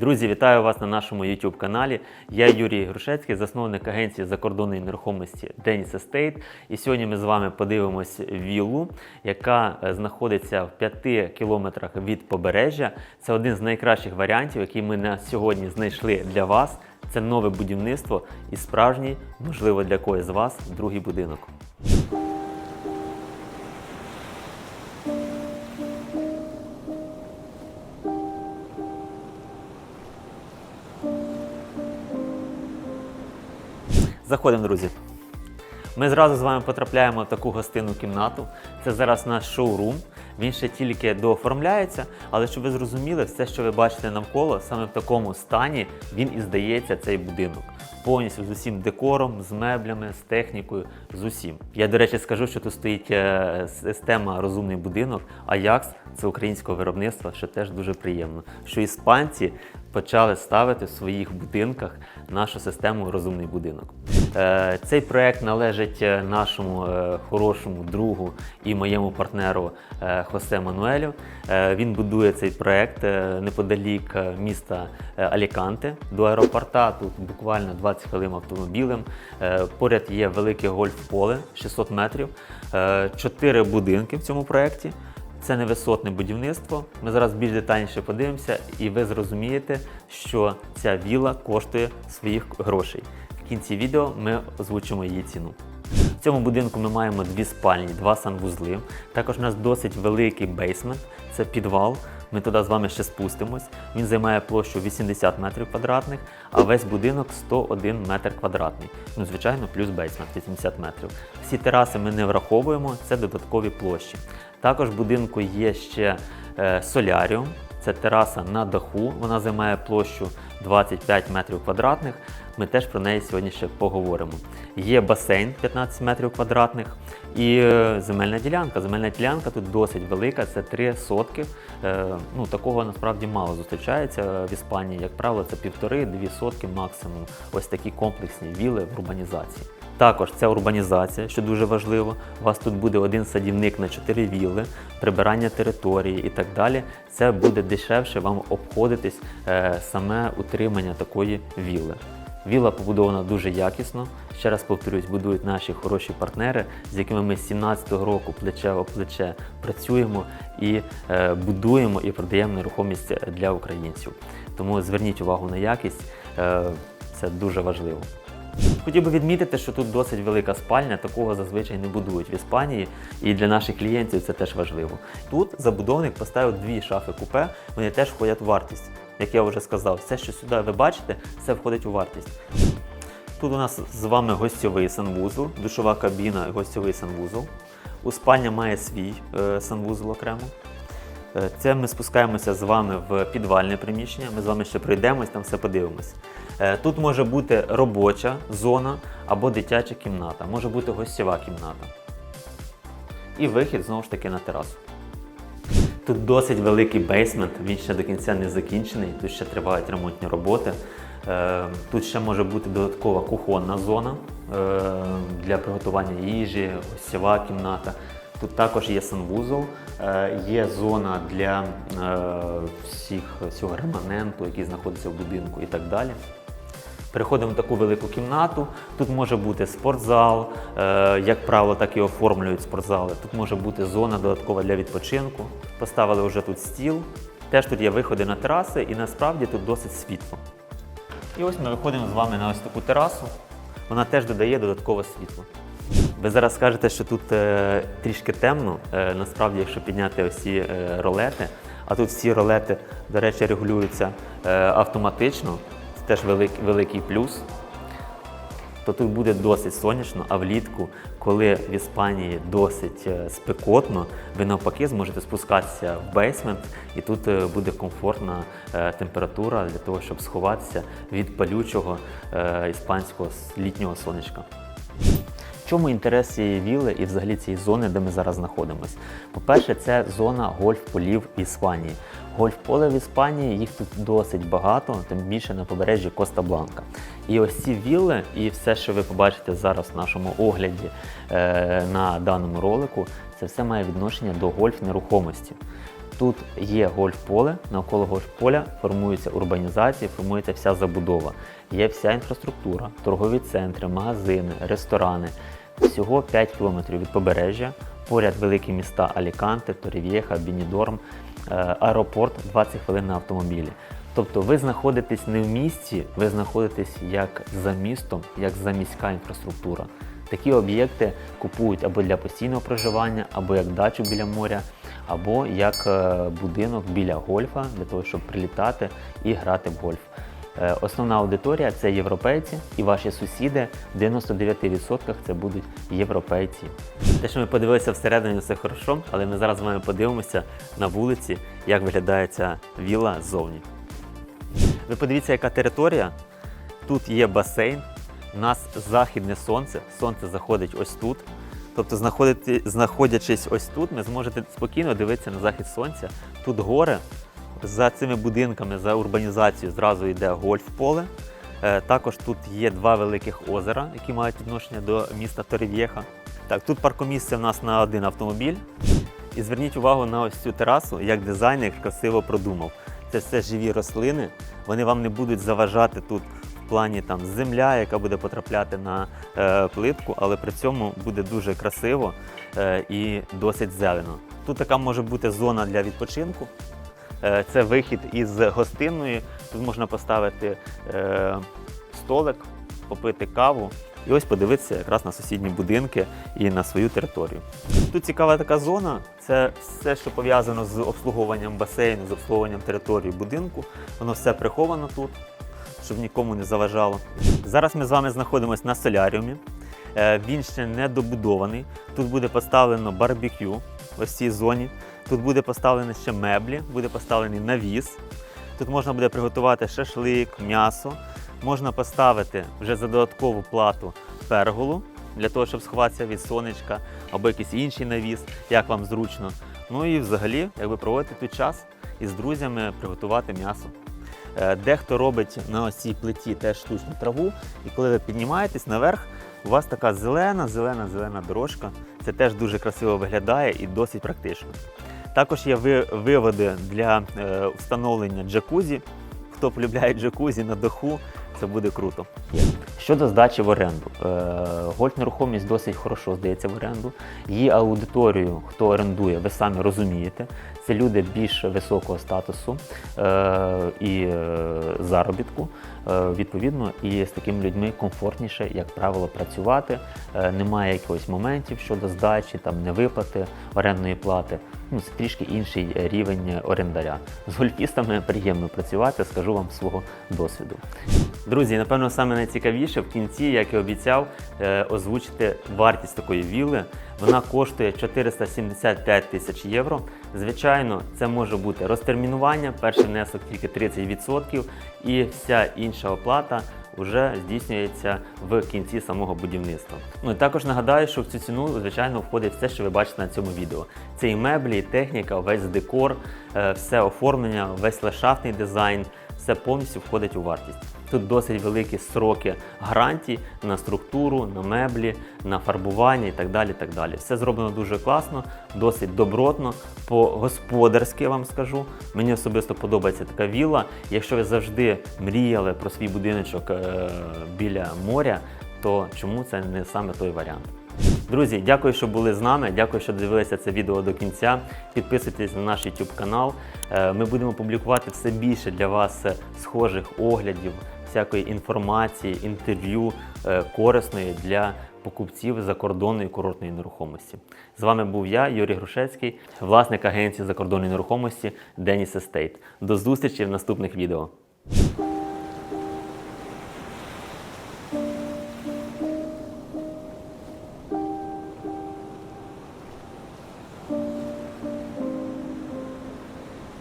Друзі, вітаю вас на нашому YouTube каналі. Я Юрій Грушецький, засновник агенції закордонної нерухомості Denis Estate. І сьогодні ми з вами подивимось віллу, яка е, знаходиться в 5 кілометрах від побережжя. Це один з найкращих варіантів, який ми на сьогодні знайшли для вас. Це нове будівництво і справжній, можливо, для когось з вас другий будинок. Заходимо, друзі. Ми зразу з вами потрапляємо в таку гостинну кімнату. Це зараз наш шоурум. Він ще тільки дооформляється, але щоб ви зрозуміли, все, що ви бачите навколо, саме в такому стані він і здається цей будинок. Повністю з усім декором, з меблями, з технікою, з усім. Я, до речі, скажу, що тут стоїть е, система розумний будинок. Аякс це українського виробництва, що теж дуже приємно. Що іспанці почали ставити в своїх будинках нашу систему розумний будинок. Е, Цей проект належить е, нашому е, хорошому другу і моєму партнеру Хосе Мануелю. Він будує цей проект неподалік міста Аліканте до аеропорта. Тут буквально 20 хвилин автомобілем. Поряд є велике гольф-поле 600 метрів, чотири будинки в цьому проекті. Це невисотне будівництво. Ми зараз більш детальніше подивимося, і ви зрозумієте, що ця віла коштує своїх грошей. В кінці відео ми озвучимо її ціну. В цьому будинку ми маємо дві спальні, два санвузли. Також у нас досить великий бейсмент, це підвал. Ми туди з вами ще спустимось. Він займає площу 80 метрів квадратних, а весь будинок 101 метр квадратний. Ну, звичайно, плюс бейсмент 80 метрів. Всі тераси ми не враховуємо, це додаткові площі. Також в будинку є ще е, соляріум, це тераса на даху. Вона займає площу 25 метрів квадратних. Ми теж про неї сьогодні ще поговоримо. Є басейн 15 метрів квадратних і е, земельна ділянка. Земельна ділянка тут досить велика, це 3 сотки. Е, Ну, такого насправді мало зустрічається в Іспанії. Як правило, це півтори-дві сотки максимум. Ось такі комплексні віли в урбанізації. Також це урбанізація, що дуже важливо. У вас тут буде один садівник на 4 вілли, прибирання території і так далі. Це буде дешевше вам обходитись е, саме утримання такої вілли. Віла побудована дуже якісно. Ще раз повторюсь, будують наші хороші партнери, з якими ми з 17-го року плече о плече працюємо і е, будуємо і продаємо нерухомість для українців. Тому зверніть увагу на якість, е, це дуже важливо. Хотів би відмітити, що тут досить велика спальня, такого зазвичай не будують в Іспанії, і для наших клієнтів це теж важливо. Тут забудовник поставив дві шафи купе, вони теж входять в вартість. Як я вже сказав, все, що сюди ви бачите, все входить у вартість. Тут у нас з вами гостьовий санвузол, душова кабіна, гостьовий санвузол. У спальня має свій е, санвузол окремо. Е, Це ми спускаємося з вами в підвальне приміщення. Ми з вами ще пройдемось, там все подивимось. Е, Тут може бути робоча зона або дитяча кімната, може бути гостєва кімната. І вихід знову ж таки на терасу. Тут досить великий бейсмент, він ще до кінця не закінчений, тут ще тривають ремонтні роботи. Е, Тут ще може бути додаткова кухонна зона для приготування їжі, гостєва кімната. Тут також є санвузол, е, є зона для е, всіх всього реманенту, який знаходиться в будинку і так далі. Переходимо в таку велику кімнату. Тут може бути спортзал, е, як правило, так і оформлюють спортзали. Тут може бути зона додаткова для відпочинку. Поставили вже тут стіл. Теж тут є виходи на тераси, і насправді тут досить світло. І ось ми виходимо з вами на ось таку терасу. Вона теж додає додаткове світло. Ви зараз скажете, що тут е, трішки темно. Е, насправді, якщо підняти ось е, ролети, а тут всі ролети, до речі, регулюються е, автоматично. Це теж велик, великий плюс. То тут буде досить сонячно, а влітку, коли в Іспанії досить е, спекотно, ви навпаки зможете спускатися в бейсмент, і тут е, буде комфортна е, температура для того, щоб сховатися від палючого іспанського літнього сонечка. Чому інтерес цієї віли і взагалі цієї зони, де ми зараз знаходимося? По-перше, це зона гольф-полів Іспанії. Гольф-поле в Іспанії, їх тут досить багато, тим більше на побережжі Коста Бланка. І ось ці вілли, і все, що ви побачите зараз в нашому огляді е, на даному ролику, це все має відношення до гольф-нерухомості. Тут є гольф-поле, навколо гольф-поля формується урбанізація, формується вся забудова. Є вся інфраструктура, торгові центри, магазини, ресторани. Всього 5 кілометрів від побережжя. Поряд великі міста Аліканте, Торів'єха, Бінідорм, е, аеропорт 20 хвилин на автомобілі. Тобто ви знаходитесь не в місті, ви знаходитесь як за містом, як за міська інфраструктура. Такі об'єкти купують або для постійного проживання, або як дачу біля моря, або як е, будинок біля гольфа, для того, щоб прилітати і грати в гольф. Е, Основна аудиторія це європейці, і ваші сусіди в 99% це будуть європейці. Те, що ми подивилися всередині, все хорошо, але ми зараз з вами подивимося на вулиці, як виглядає ця вілла ззовні. Ви подивіться, яка територія. Тут є басейн, у нас західне сонце, сонце заходить ось тут. Тобто, знаходячись ось тут, ми зможете спокійно дивитися на захід сонця. Тут гори, за цими будинками, за урбанізацією зразу йде гольф-поле. Е, Також тут є два великих озера, які мають відношення до міста Торів'єха. Так, тут паркомісце в нас на один автомобіль. І зверніть увагу на ось цю терасу, як дизайнер красиво продумав. Це все живі рослини, вони вам не будуть заважати тут в плані там земля, яка буде потрапляти на е, плитку, але при цьому буде дуже красиво е, і досить зелено. Тут така може бути зона для відпочинку. Е, Це вихід із гостиної. Тут можна поставити е, столик, попити каву і ось подивитися якраз на сусідні будинки і на свою територію. Тут цікава така зона. Це все, що пов'язано з обслуговуванням басейну, з обслуговуванням території будинку. Воно все приховано тут, щоб нікому не заважало. Зараз ми з вами знаходимося на соляріумі. Е, Він ще не добудований. Тут буде поставлено барбекю в ось цій зоні. Тут буде поставлено ще меблі, буде поставлений навіс. Тут можна буде приготувати шашлик, м'ясо. Можна поставити вже за додаткову плату перголу для того, щоб сховатися від сонечка або якийсь інший навіс, як вам зручно. Ну і взагалі, якби проводити тут час із друзями приготувати м'ясо. Е, Дехто робить на ось цій плиті теж штучну траву, і коли ви піднімаєтесь наверх, у вас така зелена, зелена, зелена дорожка. Це теж дуже красиво виглядає і досить практично. Також є ви- виводи для е, встановлення джакузі. Хто полюбляє джакузі на даху, це буде круто. Щодо здачі в оренду, е, гольф нерухомість досить хорошо здається в оренду. Її аудиторію, хто орендує, ви самі розумієте. Це люди більш високого статусу е, і заробітку. Відповідно, і з такими людьми комфортніше, як правило, працювати. Немає якихось моментів щодо здачі, там невиплати орендної плати. Ну, це трішки інший рівень орендаря. З гольфістами приємно працювати, скажу вам свого досвіду. Друзі, напевно, саме найцікавіше в кінці, як і обіцяв, е, озвучити вартість такої вілли. Вона коштує 475 тисяч євро. Звичайно, це може бути розтермінування, перший внесок тільки 30%, і вся інша оплата вже здійснюється в кінці самого будівництва. Ну і також нагадаю, що в цю ціну, звичайно, входить все, що ви бачите на цьому відео. Це і меблі, і техніка, весь декор, е, все оформлення, весь ландшафтний дизайн, все повністю входить у вартість. Тут досить великі сроки гарантій на структуру, на меблі, на фарбування і так далі. так далі. Все зроблено дуже класно, досить добротно, по-господарськи вам скажу. Мені особисто подобається така вілла. Якщо ви завжди мріяли про свій будиночок е, біля моря, то чому це не саме той варіант? Друзі, дякую, що були з нами. Дякую, що дивилися це відео до кінця. Підписуйтесь на наш YouTube канал. Е, Ми будемо публікувати все більше для вас е, схожих оглядів, всякої інформації, інтерв'ю е, корисної для покупців закордонної курортної нерухомості. З вами був я, Юрій Грушецький, власник агенції закордонної нерухомості Деніс Естейт. До зустрічі в наступних відео.